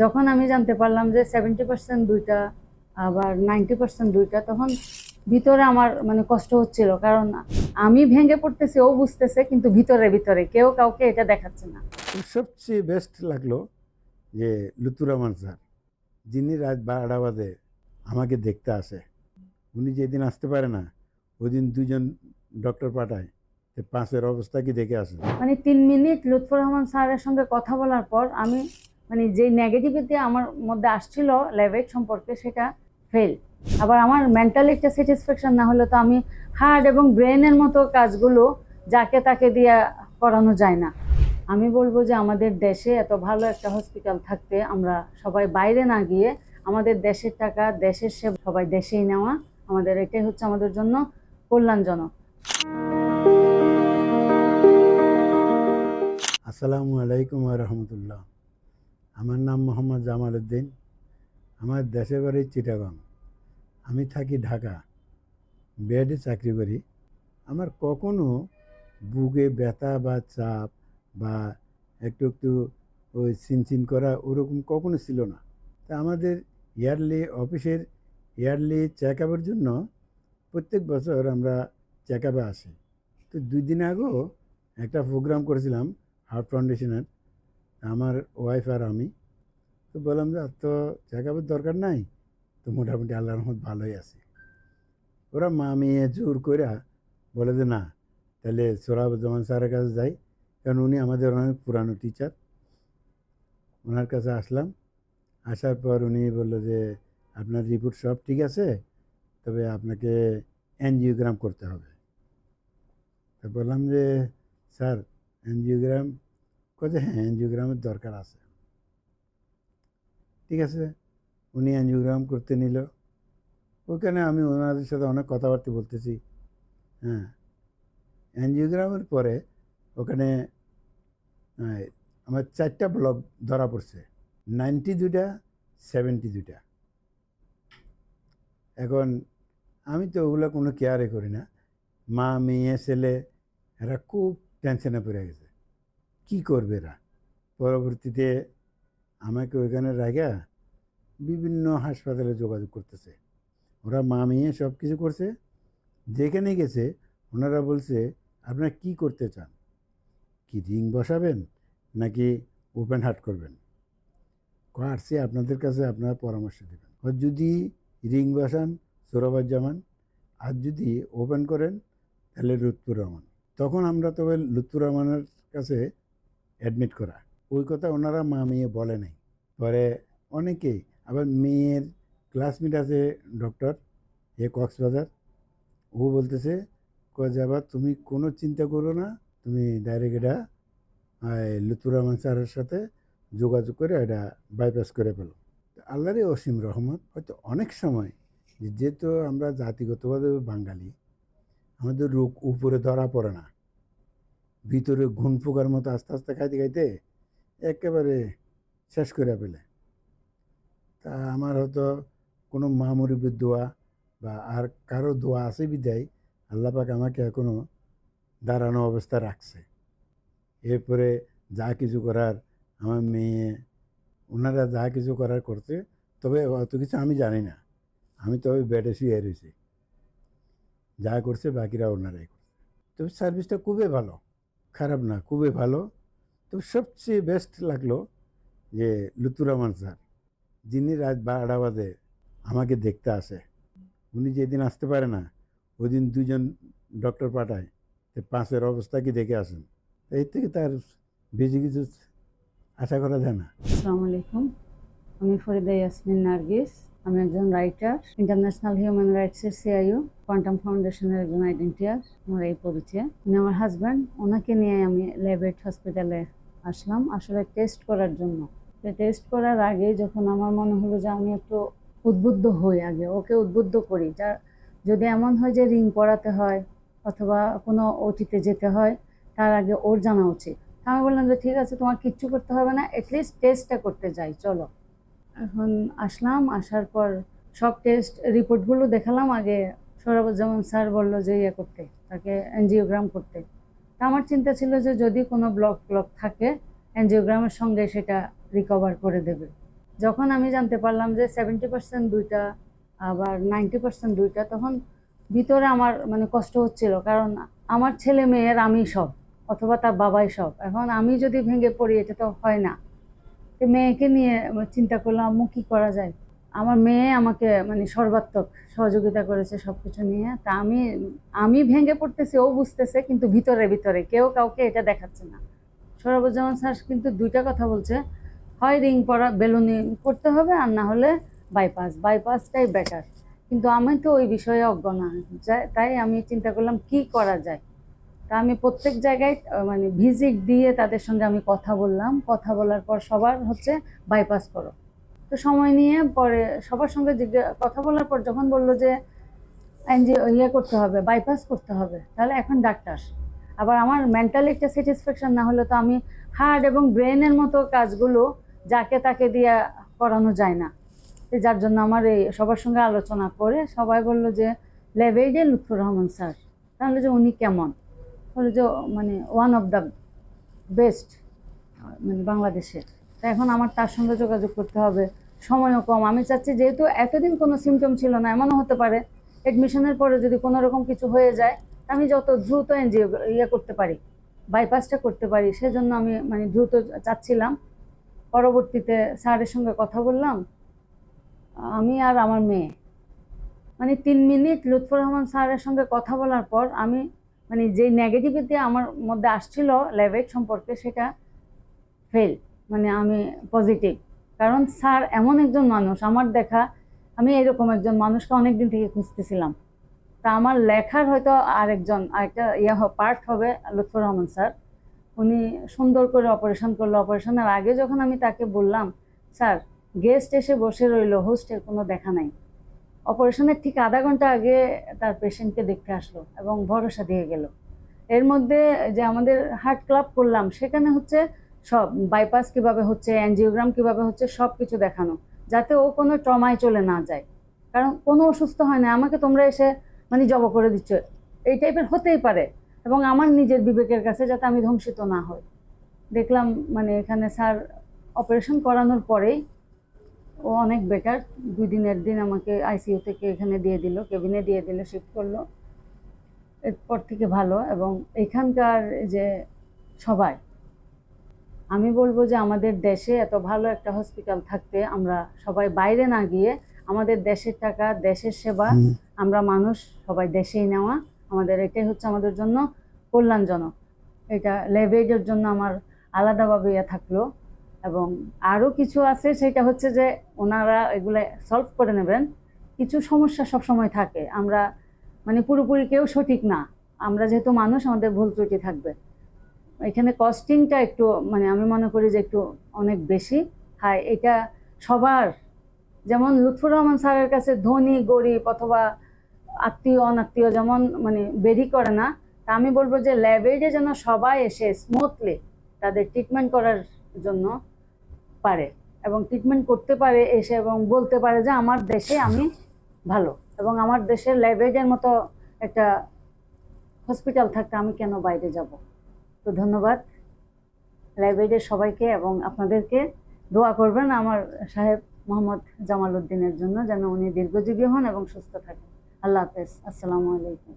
যখন আমি জানতে পারলাম যে সেভেন্টি পার্সেন্ট দুইটা আবার নাইনটি পার্সেন্ট দুইটা তখন ভিতরে আমার মানে কষ্ট হচ্ছিল। কারণ আমি ভেঙে পড়তেছি ও বুঝতেছে কিন্তু ভিতরে ভিতরে কেউ কাউকে এটা দেখাচ্ছে না। সবচেয়ে বেস্ট লাগল যে লুতুরামান স্যার যিনি রাত বাজে আমাকে দেখতে আসে। উনি যেদিন আসতে পারে না ওই দিন দুজন ডক্টর পাঠায় পাঁচের অবস্থা কি দেখে আসে মানে তিন মিনিট লুৎফর রহমান স্যারের সঙ্গে কথা বলার পর আমি মানে যে নেগেটিভিটি আমার মধ্যে আসছিল ল্যাবেট সম্পর্কে সেটা ফেল আবার আমার মেন্টাল একটা স্যাটিসফ্যাকশন না হলে তো আমি হার্ট এবং ব্রেনের মতো কাজগুলো যাকে তাকে দিয়ে করানো যায় না। আমি বলব যে আমাদের দেশে এত ভালো একটা হসপিটাল থাকতে আমরা সবাই বাইরে না গিয়ে আমাদের দেশের টাকা, দেশের সেবা সবাই দেশেই নেওয়া আমাদের এটাই হচ্ছে আমাদের জন্য কল্যাণজনক। আসসালামু আলাইকুম রহমতুল্লাহ। আমার নাম মোহাম্মদ জামাল উদ্দিন। আমার দেশের বাড়ি চিটাগং। আমি থাকি ঢাকা। বেডে চাকরি করি। আমার কখনো বুকে ব্যথা বা চাপ বা একটু একটু ওই চিনচিন করা ওরকম কখনো ছিল না। তা আমাদের ইয়ারলি অফিসের ইয়ারলি চেক আপের জন্য প্রত্যেক বছর আমরা চেক আপে আসি। তো দুই দিন আগেও একটা প্রোগ্রাম করেছিলাম হার্ট ফাউন্ডেশনের। আমার ওয়াইফ আর আমি, তো বললাম যে, আর তো চেক আপের দরকার নাই, তো মোটামুটি আল্লাহ রহমত ভালোই আছে। ওরা মা মেয়ে জোর করে বলে যে, না, তাহলে সোরাবুজ্জামান স্যারের কাছে যাই। কারণ উনি আমাদের অনেক পুরানো টিচার ওনার কাছে আসলাম। আসার পর উনি বলল যে, আপনার রিপোর্ট সব ঠিক আছে, তবে আপনাকে অ্যানজিওগ্রাম করতে হবে। তো বললাম যে, স্যার অ্যানজিওগ্রাম কোথায় হ্যাঁ অ্যানজিওগ্রামের দরকার আছে। ঠিক আছে? উনি অ্যানজিওগ্রাম করতে নিল। ওখানে আমি ওনাদের সাথে অনেক কথাবার্তা বলতেছি। হ্যাঁ অ্যানজিওগ্রামের পরে ওখানে আমার চারটা ব্লক ধরা পড়ছে। নাইনটি দুটা সেভেন্টি দুটা এখন আমি তো ওগুলো কোনো কেয়ারে করি না। মা, মেয়ে, ছেলে, এরা খুব টেনশনে পড়ে গেছে। কি করবে এরা? পরবর্তীতে আমাকে ওইখানে রাখা বিভিন্ন হাসপাতালে যোগাযোগ করতেছে। ওরা মা, মেয়ে সব কিছু করছে। যেখানে গেছে ওনারা বলছে, আপনারা কি করতে চান? কি রিং বসাবেন নাকি ওপেন হার্ট করবেন? আসছে আপনাদের কাছে আপনারা পরামর্শ দেবেন। আর যদি রিং বসান জামান আর যদি ওপেন করেন তাহলে লুৎফুর রহমান। তখন আমরা তবে লুৎফুর রহমানের কাছে অ্যাডমিট করা। ওই কথা ওনারা মা মেয়ে বলে নাই। পরে অনেকেই, আবার মেয়ের ক্লাসমেট আছে ডক্টর এ কক্সবাজার, ও বলতেছে কয় আবার তুমি কোনো চিন্তা করো না, তুমি ডাইরেক্ট এটা লুৎফুর রহমান স্যারের সাথে যোগাযোগ করে এটা বাইপাস করে ফেলো। আল্লাহরই অসীম রহমত। হয়তো অনেক সময় যেহেতু আমরা জাতিগতভাবে বাঙালি, আমাদের রোগ উপরে ধরা পড়ে না। ভিতরে ঘুন পোকার মতো আস্তে আস্তে খাইতে খাইতে একেবারে শেষ করে ফেলে। তা আমার হয়তো কোনো মা দোয়া বা আর কারও দোয়া আছে বিদায়, আল্লাহ পাক আমাকে এখনও দাঁড়ানো অবস্থা রাখছে। এরপরে যা কিছু করার আমার মেয়ে ওনারা যা কিছু করার করছে, তবে অত কিছু আমি জানি না। আমি তবে বেডে শুয়ে রয়েছি। যা করছে বাকিরা ওনারাই করছে। তবে সার্ভিসটা খুবই ভালো। খারাপ না, খুবই ভালো। তবে সবচেয়ে বেস্ট লাগল যে লুতুরামান স্যার, যিনি রাজ বাজে আমাকে দেখতে আসে। উনি যেদিন আসতে পারে না ওই দিন দুজন ডক্টর পাঠায় তো পাঁচের অবস্থা কি দেখে আসেন। এর থেকে তার বেশি কিছু আশা করা যায় না। আসসালামু আলাইকুম। আমি ফরিদা ইয়াসমিন নার্গিস। আমি একজন রাইটার ইন্টারন্যাশনাল হিউম্যান রাইটসের সিআইও কোয়ান্টাম ফাউন্ডেশনের একজন আইডেন্টিয়ার আমার এই পরিচয়। উনি আমার হাজব্যান্ড ওনাকে নিয়ে আমি ল্যাবেট হসপিটালে আসলাম, আসলে টেস্ট করার জন্য। টেস্ট করার আগে যখন আমার মনে হলো যে আমি একটু উদ্বুদ্ধ হই আগে, ওকে উদ্বুদ্ধ করি, যা যদি এমন হয় যে রিং পড়াতে হয় অথবা কোনো ওটিতে যেতে হয়, তার আগে ওর জানা উচিত। আমি বললাম যে ঠিক আছে, তোমার কিচ্ছু করতে হবে না অ্যাটলিস্ট টেস্টটা করতে যাই, চলো। এখন আসলাম, আসার পর সব টেস্ট রিপোর্টগুলো দেখালাম আগে। সৌরভজ্জামান স্যার বলল যে ইয়ে করতে, তাকে এনজিওগ্রাম করতে। তা আমার চিন্তা ছিল যে যদি কোনো ব্লক ব্লক থাকে এনজিওগ্রামের সঙ্গে সেটা রিকভার করে দেবে। যখন আমি জানতে পারলাম যে সেভেন্টি পার্সেন্ট দুইটা, আবার নাইনটি পার্সেন্ট দুইটা, তখন ভিতরে আমার মানে কষ্ট হচ্ছিল। কারণ আমার ছেলে মেয়ের আমি সব, অথবা তার বাবাই সব। এখন আমি যদি ভেঙে পড়ি, এটা তো হয় না। মেয়েকে নিয়ে চিন্তা করলাম, আম্মু কী করা যায়? আমার মেয়ে আমাকে মানে সর্বাত্মক সহযোগিতা করেছে সব কিছু নিয়ে। তা আমি আমি ভেঙে পড়তেছি, ও বুঝতেছে, কিন্তু ভিতরে ভিতরে কেউ কাউকে এটা দেখাচ্ছে না। সৌরভুজ্জামান স্যার কিন্তু দুইটা কথা বলছে, হয় রিং পরা, বেলুনি করতে হবে আর না হলে বাইপাস বাইপাসটাই বেটার কিন্তু আমি তো ওই বিষয়ে অজ্ঞ না। তাই আমি চিন্তা করলাম কি করা যায়? তা আমি প্রত্যেক জায়গায় মানে ভিজিট দিয়ে তাদের সঙ্গে আমি কথা বললাম। কথা বলার পর সবার হচ্ছে বাইপাস করো। তো সময় নিয়ে পরে সবার সঙ্গে কথা বলার পর যখন বলল যে এনজিও ইয়ে করতে হবে বাইপাস করতে হবে, তাহলে এখন ডাক্তার আবার আমার মেন্টালি একটা স্যাটিসফ্যাকশন না হলে তো আমি হার্ট এবং ব্রেনের মতো কাজগুলো যাকে তাকে দিয়ে করানো যায় না। যার জন্য আমার এই সবার সঙ্গে আলোচনা করে সবাই বলল যে লেভেজে লুৎফুর রহমান স্যার, তাহলে যে উনি কেমন? বলে যে মানে ওয়ান অফ দ্য বেস্ট মানে বাংলাদেশে তা এখন আমার তার সঙ্গে যোগাযোগ করতে হবে। সময়ও কম। আমি চাচ্ছি যেহেতু এতদিন কোনো সিমটম ছিল না, এমনও হতে পারে। অ্যাডমিশনের পরে যদি কোনো রকম কিছু হয়ে যায় আমি যত দ্রুত এনজিও ইয়ে করতে পারি বাইপাসটা করতে পারি, সেজন্য আমি মানে দ্রুত চাচ্ছিলাম। পরবর্তীতে স্যারের সঙ্গে কথা বললাম। আমি আর আমার মেয়ে। মানে তিন মিনিট লুৎফর রহমান স্যারের সঙ্গে কথা বলার পর আমি মানে যে নেগেটিভিটি আমার মধ্যে আসছিল ল্যাবের সম্পর্কে সেটা ফেল মানে আমি পজিটিভ কারণ স্যার এমন একজন মানুষ, আমার দেখা আমি এরকম একজন মানুষকে অনেক দিন থেকে খুঁজতেছিলাম। তা আমার লেখার হয়তো আরেকজন, আরেকটা ইয়ে পার্ট হবে লুৎফর রহমান স্যার। উনি সুন্দর করে অপারেশন করল। অপারেশনের আগে যখন আমি তাকে বললাম, স্যার গেস্ট এসে বসে রইল হোস্টের কোনো দেখা নাই। অপারেশনের ঠিক আধা ঘণ্টা আগে তার পেশেন্টকে দেখতে আসলো এবং ভরসা দিয়ে গেল। এর মধ্যে যে আমাদের হার্ট ক্লাব করলাম, সেখানে হচ্ছে সব বাইপাস কীভাবে হচ্ছে অ্যানজিওগ্রাম কীভাবে হচ্ছে সব কিছু দেখানো, যাতে ও কোনো ট্রমায় চলে না যায়। কারণ কোনো অসুস্থ হয় না, আমাকে তোমরা এসে মানে জব করে দিচ্ছ। এই টাইপের হতেই পারে এবং আমার নিজের বিবেকের কাছে যাতে আমি ধ্বংসিত না হই। দেখলাম মানে এখানে স্যার অপারেশন করানোর পরেই ও অনেক বেটার দুই দিনের দিন আমাকে আইসিইউ থেকে এখানে দিয়ে দিল কেবিনে দিয়ে দিল শিফট করল। এরপর থেকে ভালো এবং এখানকার যে সবাই আমি বলব যে আমাদের দেশে এত ভালো একটা হসপিটাল থাকতে আমরা সবাই বাইরে না গিয়ে আমাদের দেশের টাকা দেশের সেবা আমরা মানুষ সবাই দেশেই নেওয়া। আমাদের এটাই হচ্ছে আমাদের জন্য কল্যাণজনক। এটা লেভেজের জন্য আমার আলাদাভাবে ইয়ে থাকল। এবং আরও কিছু আছে, সেটা হচ্ছে যে ওনারা এগুলো সলভ করে নেবেন। কিছু সমস্যা সব সময় থাকে। আমরা মানে পুরোপুরি কেউ সঠিক না। আমরা যেহেতু মানুষ, আমাদের ভুল ত্রুটি থাকবে। এখানে কস্টিংটা একটু মানে আমি মনে করি যে একটু অনেক বেশি। হাই এটা সবার, যেমন লুৎফুর রহমান স্যারের কাছে ধনী, গরিব অথবা আত্মীয়, অনাত্মীয় যেমন মানে বেরি করে না, তা আমি বলব যে ল্যাবেজে যেন সবাই এসে স্মুথলি তাদের ট্রিটমেন্ট করার জন্য পারে এবং ট্রিটমেন্ট করতে পারে এসে এবং বলতে পারে যে আমার দেশে আমি ভালো এবং আমার দেশের ল্যাবেজের মতো একটা হসপিটাল থাকতে আমি কেন বাইরে যাব? তো ধন্যবাদ লাইব্রেরির সবাইকে এবং আপনাদেরকে দোয়া করবেন আমার সাহেব মোহাম্মদ জামাল উদ্দিনের জন্য যেন উনি দীর্ঘজীবী হন এবং সুস্থ থাকেন। আল্লাহ হাফেজ। আসসালামু আলাইকুম।